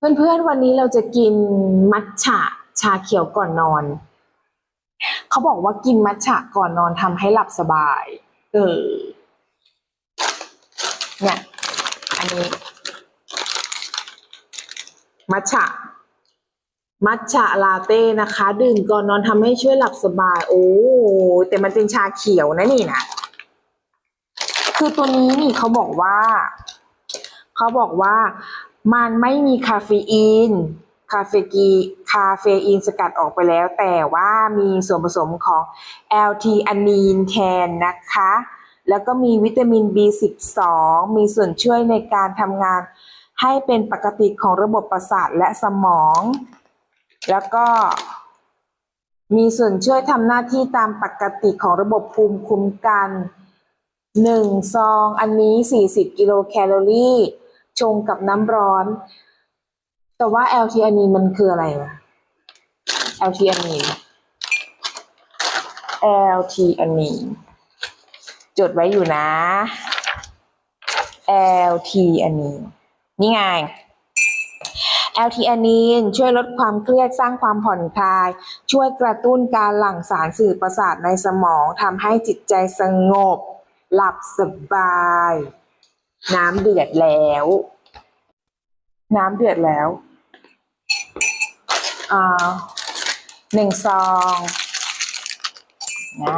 เพื่อนๆวันนี้เราจะกินมัทฉะชาเขียวก่อนนอน เขาบอกว่ากินมัทฉะก่อนนอนทำให้หลับสบาย เออ เนี่ย อันนี้ มัทฉะ มัทฉะลาเต้นะคะ ดื่มก่อนนอนทำให้ช่วยหลับสบาย โอ้แต่มันเป็นชาเขียวนะนี่นะคือตัวนี้นี่เขาบอกว่า เขาบอกว่า มันไม่มีคาเฟอีน คาเฟกีคาเฟอีนสกัดออกไปแล้ว แต่ว่ามีส่วนผสมของ LT อันีนแทนนะคะ แล้วก็มีวิตามิน B12 มีส่วนช่วยในการทำงานให้เป็นปกติของระบบประสาทและสมอง แล้วก็มีส่วนช่วยทำหน้าที่ตามปกติของระบบภูมิคุ้มกันหนึ่งซองอันนี้ 40 กิโลแคลอรี่ ชงกับน้ำร้อน แต่ว่า LT อันนี้มันคืออะไรวะ LT อันนี้ LT อันนี้จดไว้อยู่นะ LT อันนี้นี่ไง LT อันนี้ช่วยลดความเครียดสร้างความผ่อนคลาย ช่วยกระตุ้นการหลั่งสารสื่อประสาทในสมองทำให้จิตใจสงบ หลับสบาย น้ำเดือดแล้ว น้ำเดือดแล้วอ่าหนึ่งซองนะ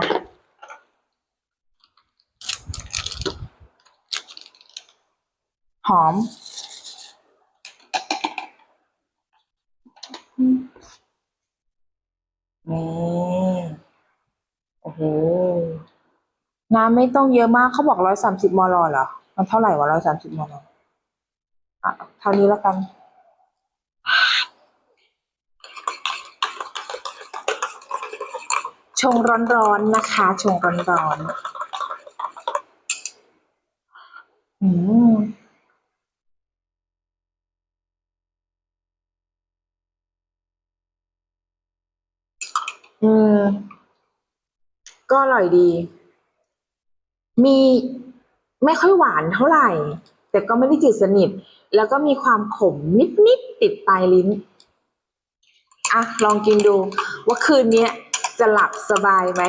หอม นี่ โอ้โห น้ำไม่ต้องเยอะมากเขาบอกร้อยสามสิบมลเหรอ มันเท่าไหร่วะร้อยสามสิบมลอะเท่านี้แล้วกันชงร้อนๆนะคะ ชงร้อนๆอืมอืม ก็อร่อยดี มี ไม่ค่อยหวานเท่าไหร่ แต่ก็ไม่ได้จืดสนิท แล้วก็มีความขมนิดๆติดปลายลิ้นอะลองกินดู ว่าคืนนี้จะหลับสบายไหม